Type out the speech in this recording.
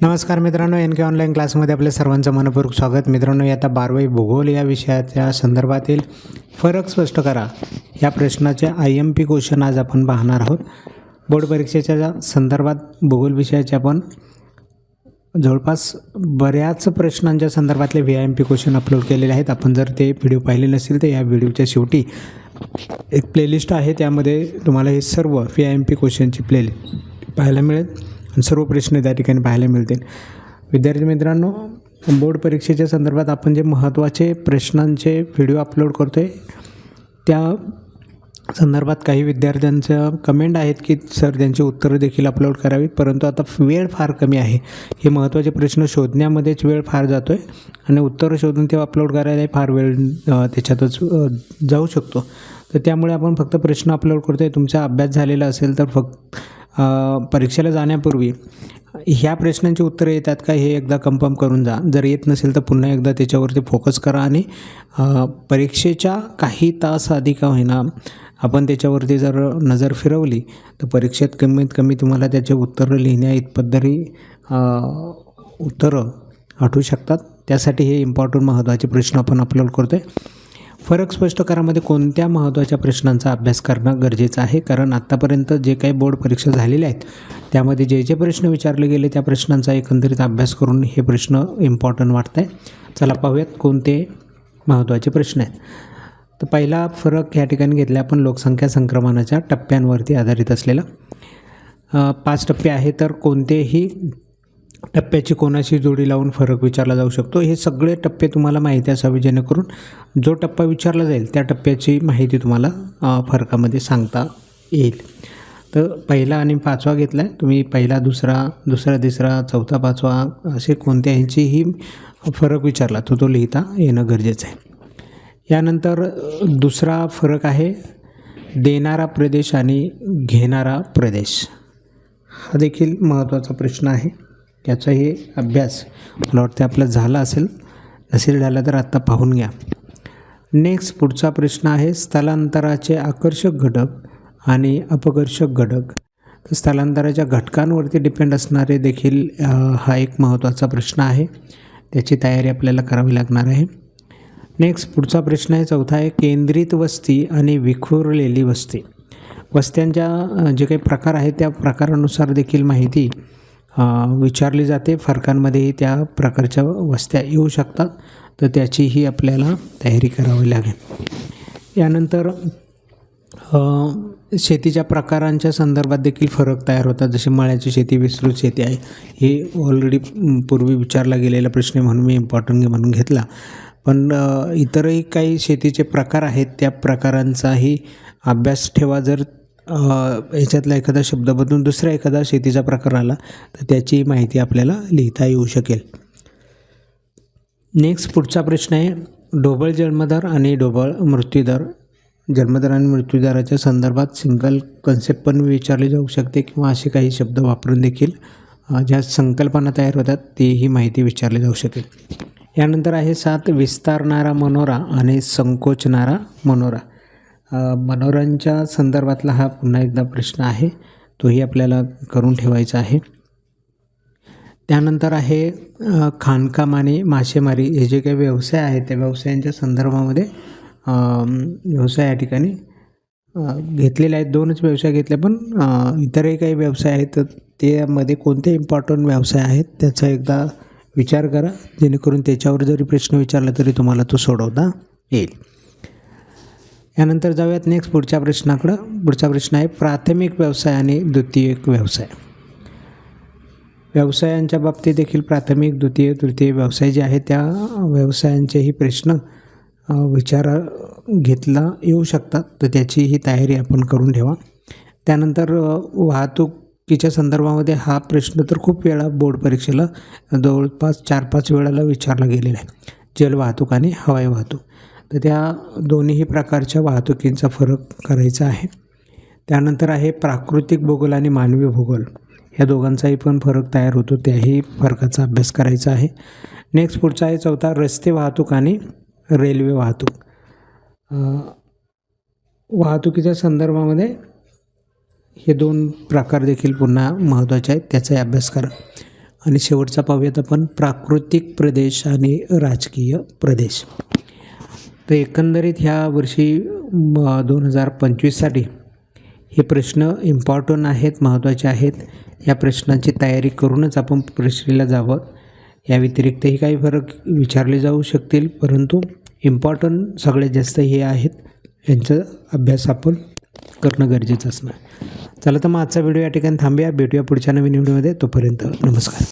नमस्कार मित्रांनो एन के ऑनलाईन क्लासमध्ये आपल्या सर्वांचं मनपूर्वक स्वागत. मित्रांनो आता बारवाई भूगोल या विषयाच्या संदर्भातील फरक स्पष्ट करा. या प्रश्नाचे आय एम पी क्वेश्चन आज आपण पाहणार आहोत. बोर्ड परीक्षेच्या संदर्भात भूगोल विषयाचे आपण जवळपास बऱ्याच प्रश्नांच्या संदर्भातले V I M P question upload केलेले आहेत. आपण जर ते व्हिडिओ पाहिले नसेल तर या व्हिडिओच्या शेवटी एक प्लेलिस्ट आहे. त्यामध्ये तुम्हाला हे सर्व व्ही आय एम पी क्वेश्चनची प्ले पाहायला मिळेल. सर्व प्रश्न त्या ठिकाणी पाहायला मिळतील. विद्यार्थी मित्रांनो बोर्ड परीक्षेच्या संदर्भात आपण जे महत्त्वाचे प्रश्नांचे व्हिडिओ अपलोड करतो आहे त्या संदर्भात काही विद्यार्थ्यांचं कमेंट आहेत की सर त्यांची उत्तरं देखील अपलोड करावीत. परंतु आता वेळ फार कमी आहे. हे महत्त्वाचे प्रश्न शोधण्यामध्येच वेळ फार जातो आहे आणि उत्तरं शोधून ते अपलोड करायलाही फार वेळ त्याच्यातच जाऊ शकतो. तर त्यामुळे आपण फक्त प्रश्न अपलोड करतो आहे तुमचा अभ्यास झालेला असेल तर फक्त परीक्षेला जाण्यापूर्वी ह्या प्रश्नांची उत्तरं येतात का हे एकदा कन्फर्म करून जा. जर येत नसेल तर पुन्हा एकदा त्याच्यावरती फोकस करा आणि परीक्षेच्या काही तास आधी का होईना आपण त्याच्यावरती जर नजर फिरवली तर परीक्षेत कमीत कमी तुम्हाला त्याचे उत्तरं लिहिण्या इतपत तरी उत्तरं आठवू शकतात. त्यासाठी हे इम्पॉर्टंट महत्त्वाचे प्रश्न आपण अपलोड करतो आहे फरक स्पष्ट करामध्ये कोणत्या महत्त्वाच्या प्रश्नांचा अभ्यास करणं गरजेचं आहे? कारण आत्तापर्यंत जे काही बोर्ड परीक्षा झालेल्या आहेत त्यामध्ये जे जे प्रश्न विचारले गेले त्या प्रश्नांचा एकंदरीत अभ्यास करून हे प्रश्न इम्पॉर्टंट वाटत आहे चला पाहूयात कोणते महत्त्वाचे प्रश्न आहेत. तर पहिला फरक या ठिकाणी घेतला आपण लोकसंख्या संक्रमणाच्या टप्प्यांवरती आधारित असलेला. पाच टप्पे आहे तर कोणतेही टप्प्याची कोणाशी जोडी लावून फरक विचारला जाऊ शकतो. हे सगळे टप्पे तुम्हाला माहिती असावे जेणेकरून जो टप्पा विचारला जाईल त्या टप्प्याची माहिती तुम्हाला फरकामध्ये सांगता येईल. तर पहिला आणि पाचवा घेतला आहे तुम्ही पहिला दुसरा दुसरा तिसरा चौथा पाचवा असे कोणत्याहीचीही फरक विचारला तो तो लिहिता येणं गरजेचं आहे. यानंतर दुसरा फरक आहे देणारा प्रदेश आणि घेणारा प्रदेश. हा देखील महत्त्वाचा प्रश्न आहे. याचाही अभ्यास मला वाटतं आपला झाला असेल. नसेल झाला तर आत्ता पाहून घ्या. नेक्स्ट पुढचा प्रश्न आहे स्थलांतराचे आकर्षक घटक आणि अपकर्षक घटक. तर स्थलांतराच्या घटकांवरती डिपेंड असणारे देखील हा एक महत्त्वाचा प्रश्न आहे. त्याची तयारी आपल्याला करावी लागणार आहे. नेक्स्ट पुढचा प्रश्न आहे चौथा आहे केंद्रित वस्ती आणि विखुरलेली वस्ती. वस्त्यांच्या जे काही प्रकार आहेत त्या प्रकारानुसार देखील माहिती विचारली जाते. फरकांमध्येही त्या प्रकारच्या वस्त्या येऊ शकतात. तर त्याचीही आपल्याला तयारी करावी लागेल. यानंतर शेतीच्या प्रकारांच्या संदर्भात देखील फरक तयार होतात. जसे मळ्याची शेती विस्तृत शेती आहे. हे ऑलरेडी पूर्वी विचारला गेलेला प्रश्न म्हणून मी इम्पॉर्टंट म्हणून घेतला. पण इतरही काही शेतीचे प्रकार आहेत त्या प्रकारांचाही अभ्यास ठेवा जर ह्याच्यातला याच्यातला एखादा शब्द बदलून दुसरा एखादा शेतीचा प्रकार आला तर त्याची माहिती आपल्याला लिहिता येऊ शकेल. नेक्स्ट पुढचा प्रश्न आहे ढोबळ जन्मदर आणि ढोबळ मृत्यूदर. जन्मदर आणि मृत्यूदराच्या संदर्भात सिंगल कन्सेप्ट पण विचारली जाऊ शकते किंवा असे काही शब्द वापरून देखील ज्या संकल्पना तयार होतात तीही माहिती विचारली जाऊ शकेल. यानंतर आहे सात विस्तारणारा मनोरा आणि संकोचणारा मनोरा. मनोरंजनाच्या संदर्भातला हा पुन्हा एकदा प्रश्न आहे. तोही आपल्याला करून ठेवायचा आहे. त्यानंतर आहे खाणकाम आणि मासेमारी हे जे काही व्यवसाय आहेत त्या व्यवसायांच्या संदर्भामध्ये व्यवसाय या ठिकाणी घेतलेले आहेत. दोनच व्यवसाय घेतले पण इतरही काही व्यवसाय आहेत तर त्यामध्ये कोणते इम्पॉर्टंट व्यवसाय आहेत त्याचा एकदा विचार करा. जेणेकरून त्याच्यावर जरी प्रश्न विचारला तरी तुम्हाला तो सोडवता येईल. यानंतर जाऊयात नेक्स्ट पुढच्या प्रश्नाकडं. पुढचा प्रश्न आहे प्राथमिक व्यवसाय आणि द्वितीयक व्यवसाय. व्यवसायांच्या बाबतीत देखील प्राथमिक द्वितीय तृतीय व्यवसाय जे आहे त्या व्यवसायांचेही प्रश्न विचार घेतला येऊ शकतात. तर त्याचीही तयारी आपण करून ठेवा. त्यानंतर वाहतुकीच्या संदर्भामध्ये हा प्रश्न तर खूप वेळा बोर्ड परीक्षेला जवळपास चार पाच वेळाला विचारला गेलेला आहे. जल वाहतूक आणि हवाई वाहतूक. तर त्या दोन्हीही प्रकारच्या वाहतुकींचा फरक करायचा आहे. त्यानंतर आहे प्राकृतिक भूगोल आणि मानवी भूगोल. ह्या दोघांचाही पण फरक तयार होतो त्याही फरकाचा अभ्यास करायचा आहे. नेक्स्ट पुढचा आहे चौथा रस्ते वाहतूक आणि रेल्वे वाहतूक. वाहतुकीच्या संदर्भामध्ये हे दोन प्रकार देखील पुन्हा महत्त्वाचे आहेत त्याचाही अभ्यास करा. आणि शेवटचा पाहूयात आपण प्राकृतिक प्रदेश आणि राजकीय प्रदेश. तर एकंदरीत ह्या वर्षी दोन हजार पंचवीससाठी हे प्रश्न इम्पॉर्टंट आहेत महत्त्वाचे आहेत. या प्रश्नांची तयारी करूनच आपण परीक्षेला जावं. या व्यतिरिक्तही काही फरक विचारले जाऊ शकतील परंतु इम्पॉर्टंट सगळ्यात जास्त हे आहेत. यांचा अभ्यास आपण करणं गरजेचं असणार. चला तर मग आजचा व्हिडिओ या ठिकाणी थांबूया. भेटूया पुढच्या नवीन व्हिडिओमध्ये. तोपर्यंत नमस्कार.